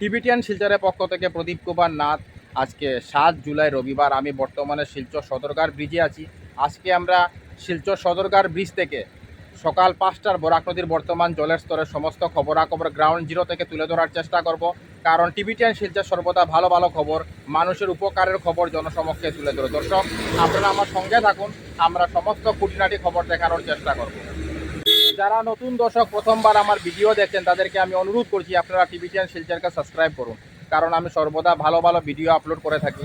Tibetan শিলচরের পক্ষ থেকে প্রদীপ কুমার নাথ, আজকে সাত জুলাই রবিবার। আমি বর্তমানে শিলচর সদরঘাট ব্রিজে আছি। আজকে আমরা শিলচর সদরঘাট ব্রিজ থেকে সকাল পাঁচটার বরাক নদীর বর্তমান জলের স্তরের সমস্ত খবরাখবর গ্রাউন্ড জিরো থেকে তুলে ধরার চেষ্টা করব। কারণ টিবিটিয়ান শিলচর সর্বদা ভালো ভালো খবর, মানুষের উপকারের খবর জনসমক্ষে তুলে ধরে। দর্শক, আপনারা আমার সঙ্গে থাকুন, আমরা সমস্ত খুঁটিনাটি খবর দেখানোর চেষ্টা করব। যারা নতুন দর্শক প্রথমবার আমার ভিডিও দেখছেন, তাদেরকে আমি অনুরোধ করছি আপনারা টিভি চ্যানেল শিলচারকে সাবস্ক্রাইব করুন। কারণ আমি সর্বদা ভালো ভালো ভিডিও আপলোড করে থাকি।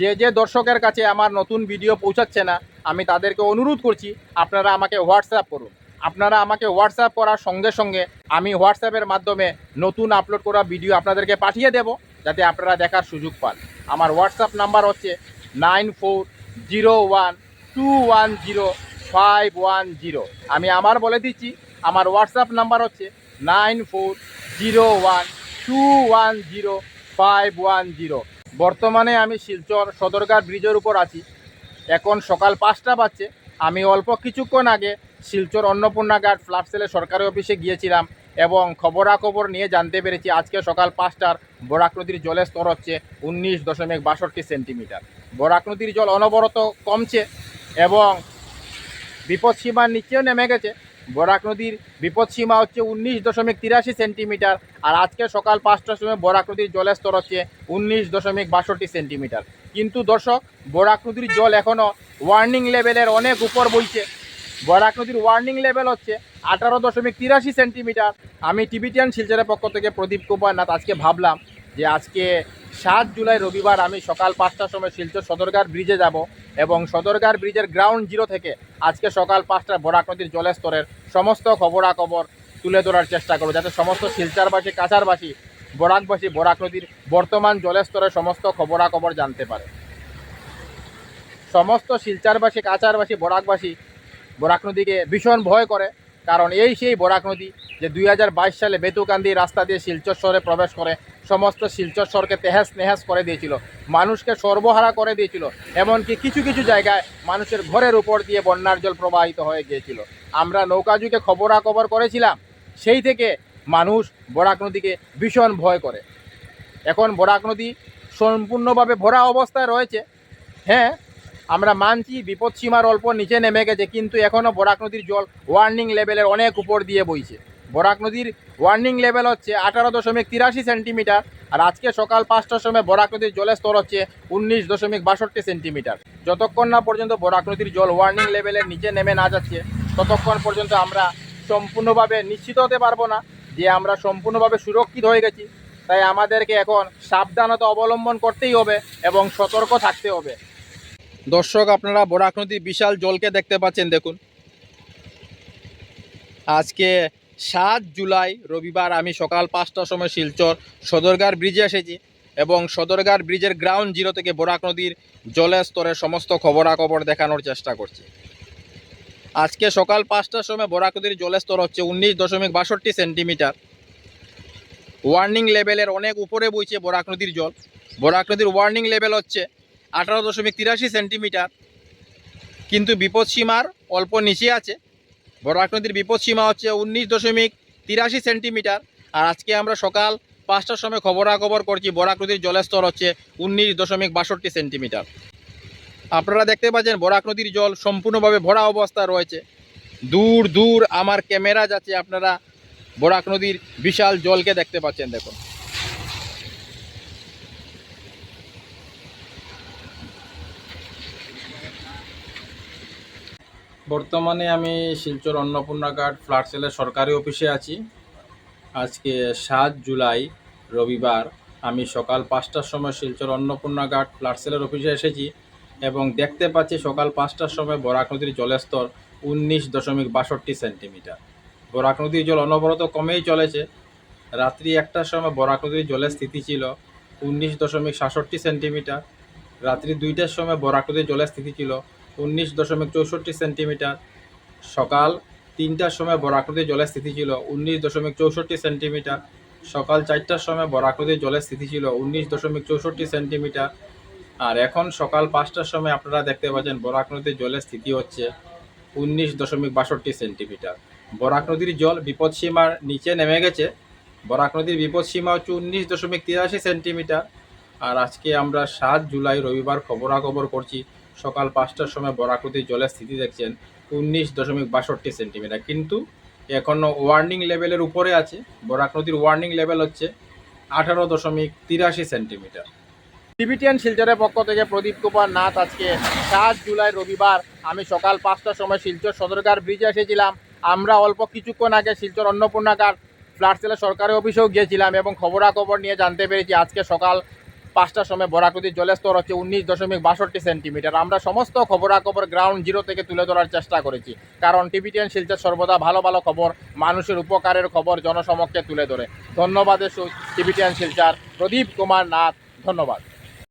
যে যে দর্শকের কাছে আমার নতুন ভিডিও পৌঁছাচ্ছে না, আমি তাদেরকে অনুরোধ করছি, আপনারা আমাকে হোয়াটসঅ্যাপ করুন। আপনারা আমাকে হোয়াটসঅ্যাপ করার সঙ্গে সঙ্গে আমি হোয়াটসঅ্যাপের মাধ্যমে নতুন আপলোড করা ভিডিও আপনাদেরকে পাঠিয়ে দেব, যাতে আপনারা দেখার সুযোগ পান। আমার হোয়াটসঅ্যাপ নাম্বার হচ্ছে nine four zero one two one zero five one zero আমি আমার বলে দিচ্ছি, আমার হোয়াটসঅ্যাপ নাম্বার হচ্ছে nine four zero one two one zero five one zero বর্তমানে আমি শিলচর সদরঘাট ব্রিজের উপর আছি। এখন সকাল পাঁচটা বাজছে। আমি অল্প কিছুক্ষণ আগে শিলচর অন্নপূর্ণা ঘাট ফ্ল্যাট সেলে সরকারি অফিসে গিয়েছিলাম এবং খবরাখবর নিয়ে জানতে পেরেছি আজকে সকাল পাঁচটার বরাক নদীর জলের স্তর হচ্ছে উনিশ দশমিক বাষট্টি সেন্টিমিটার। বরাক নদীর জল অনবরত কমছে এবং বিপদসীমার নিচেও নেমে গেছে। বরাক নদীর বিপদসীমা হচ্ছে উনিশ দশমিক তিরাশি সেন্টিমিটার, আর আজকে সকাল পাঁচটার সময় বরাক নদীর জলের স্তর হচ্ছে উনিশ দশমিক বাষট্টি সেন্টিমিটার। কিন্তু দর্শক, বরাক নদীর জল এখনও ওয়ার্নিং লেভেলের অনেক উপর বইছে। বরাক নদীর ওয়ার্নিং লেভেল হচ্ছে আঠারো দশমিক তিরাশি সেন্টিমিটার। আমি টিবিটিয়ান শিলচরের পক্ষ থেকে প্রদীপ কুমার নাথ আজকে ভাবলাম যে আজকে সাত জুলাই রবিবার আমি সকাল পাঁচটার সময় শিলচর সদরঘাট ব্রিজে যাব। এবং সদরঘাট ব্রিজের গ্রাউন্ড জিরো থেকে আজকে সকাল পাঁচটায় বরাক নদীর জলের স্তরের সমস্ত খবরাখবর তুলে ধরার চেষ্টা করব। যাতে সমস্ত শিলচারবাসী, কাছারবাসী, বরাকবাসী বরাক নদীর বর্তমান জলের স্তরের সমস্ত খবরাখবর জানতে পারে। সমস্ত শিলচারবাসী, কাছারবাসী, বরাকবাসী, বরাক নদীকে ভীষণ ভয় করে। কারণ এই সেই বরাক নদী যে দুই হাজার বাইশ সালে বেতুকান্দি রাস্তা দিয়ে শিলচর শহরে প্রবেশ করে, সমস্ত শিলচর শহরকে তেহাস নেহাস করে দিয়েছিল, মানুষকে সর্বহারা করে দিয়েছিল, এমনকি কিছু কিছু জায়গায় মানুষের ঘরের উপর দিয়ে বন্যার জল প্রবাহিত হয়ে গিয়েছিল। আমরা নৌকাযুগে খবরাখবর করেছিলাম, সেই থেকে মানুষ বরাক নদীকে ভীষণ ভয় করে। এখন বরাক নদী সম্পূর্ণভাবে ভরা অবস্থায় রয়েছে। হ্যাঁ আমরা মানছি বিপদসীমার অল্প নিচে নেমে গেছে, কিন্তু এখনও বরাক নদীর জল ওয়ার্নিং লেভেলের অনেক উপর দিয়ে বইছে। বরাক নদীর ওয়ার্নিং লেভেল হচ্ছে আঠারো দশমিক তিরাশি সেন্টিমিটার আর আজকে সকাল পাঁচটার সময় বরাক নদীর জলের স্তর হচ্ছে উনিশ দশমিক বাষট্টি সেন্টিমিটার যতক্ষণ না পর্যন্ত বরাক নদীর জল ওয়ার্নিং লেভেলের নিচে নেমে না যাচ্ছে, ততক্ষণ পর্যন্ত আমরা সম্পূর্ণভাবে নিশ্চিত হতে পারব না যে আমরা সম্পূর্ণভাবে সুরক্ষিত হয়ে গেছি। তাই আমাদেরকে এখন সাবধানতা অবলম্বন করতেই হবে এবং সতর্ক থাকতে হবে। দর্শক, আপনারা বরাক নদীর বিশাল জলকে দেখতে পাচ্ছেন, দেখুন। আজকে সাত জুলাই রবিবার আমি সকাল পাঁচটার সময় শিলচর সদরঘাট ব্রিজে এসেছি এবং সদরঘাট ব্রিজের গ্রাউন্ড জিরো থেকে বরাক নদীর জলের স্তরের সমস্ত খবরাখবর দেখানোর চেষ্টা করছি। আজকে সকাল পাঁচটার সময় বরাক নদীর জলের স্তর হচ্ছে উনিশ দশমিক বাষট্টি সেন্টিমিটার। ওয়ার্নিং লেভেলের অনেক উপরে বইছে বরাক নদীর জল। বরাক নদীর ওয়ার্নিং লেভেল হচ্ছে আঠারো দশমিক তিরাশি সেন্টিমিটার। কিন্তু বিপদসীমার অল্প নিচে আছে। বরাক নদীর বিপদসীমা হচ্ছে উনিশ দশমিক তিরাশি সেন্টিমিটার। আর আজকে আমরা সকাল পাঁচটার সময় খবরাখবর করছি বরাক নদীর জলের স্তর হচ্ছে উনিশ দশমিক বাষট্টি সেন্টিমিটার। আপনারা দেখতে পাচ্ছেন বরাক নদীর জল সম্পূর্ণভাবে ভরা অবস্থা রয়েছে। দূর দূর আমার ক্যামেরা যাচ্ছে, আপনারা বরাক নদীর বিশাল জলকে দেখতে পাচ্ছেন, দেখুন। বর্তমানে আমি শিলচর অন্নপূর্ণা ঘাট ফ্ল্যাট সেলের সরকারি অফিসে আছি। আজকে সাত জুলাই, রবিবার আমি সকাল পাঁচটার সময় শিলচর অন্নপূর্ণা ঘাট ফ্ল্যাট সেলের অফিসে এসেছি এবং দেখতে পাচ্ছি সকাল পাঁচটার সময় বরাক নদীর জলের স্তর উনিশ দশমিক বাষট্টি সেন্টিমিটার। বরাক নদীর জল অনবরত কমেই চলেছে। রাত্রি একটার সময় বরাক নদীর জলের স্থিতি ছিল উনিশ দশমিক সাতষট্টি সেন্টিমিটার। রাত্রি দুইটার সময় বরাক নদীর জলের স্থিতি ছিল উনিশ দশমিক চৌষট্টি সেন্টিমিটার। সকাল তিনটার সময় বরাক নদীর জলের স্থিতি ছিল উনিশ দশমিক চৌষট্টি সেন্টিমিটার। সকাল চারটার সময় বরাক নদীর জলের স্থিতি ছিল উনিশ দশমিক চৌষট্টি সেন্টিমিটার। আর এখন সকাল পাঁচটার সময় আপনারা দেখতে পাচ্ছেন বরাক নদীর জলের স্থিতি হচ্ছে উনিশ দশমিক বাষট্টি সেন্টিমিটার। বরাক নদীর জল বিপদসীমার নিচে নেমে গেছে। বরাক নদীর বিপদসীমা হচ্ছে উনিশ দশমিক তিরাশি সেন্টিমিটার। আর আজকে আমরা সাত জুলাই রবিবার খবরাখবর করছি। সকাল পাঁচটার সময় বরাক নদীর জলের স্থিতি দেখছেন উনিশ দশমিক বাষট্টি সেন্টিমিটার। কিন্তু এখনও ওয়ার্নিং লেভেলের উপরে আছে। বরাক নদীর ওয়ার্নিং লেভেল হচ্ছে আঠারো দশমিক তিরাশি সেন্টিমিটার। টিবিটিয়ান শিলচরের পক্ষ থেকে প্রদীপ কুমার নাথ আজকে সাত জুলাই রবিবার, আমি সকাল পাঁচটার সময় শিলচর সদরঘাট ব্রিজে এসেছিলাম। আমরা অল্প কিছুক্ষণ আগে শিলচর অন্নপূর্ণাকার ফ্ল্যাট সেলের সরকারি অফিসেও গিয়েছিলাম এবং খবরাখবর নিয়ে জানতে পেরেছি আজকে সকাল পাঁচটার সময় বরাকুতির জলের স্তর হচ্ছে উনিশ দশমিক বাষট্টি সেন্টিমিটার। আমরা সমস্ত খবরাখবর গ্রাউন্ড জিরো থেকে তুলে ধরার চেষ্টা করেছি। কারণ টিভি টেন শিলচর সর্বদা ভালো ভালো খবর, মানুষের উপকারের খবর জনসমক্ষে তুলে ধরে। ধন্যবাদের টেন শিলচর। প্রদীপ কুমার নাথ, ধন্যবাদ।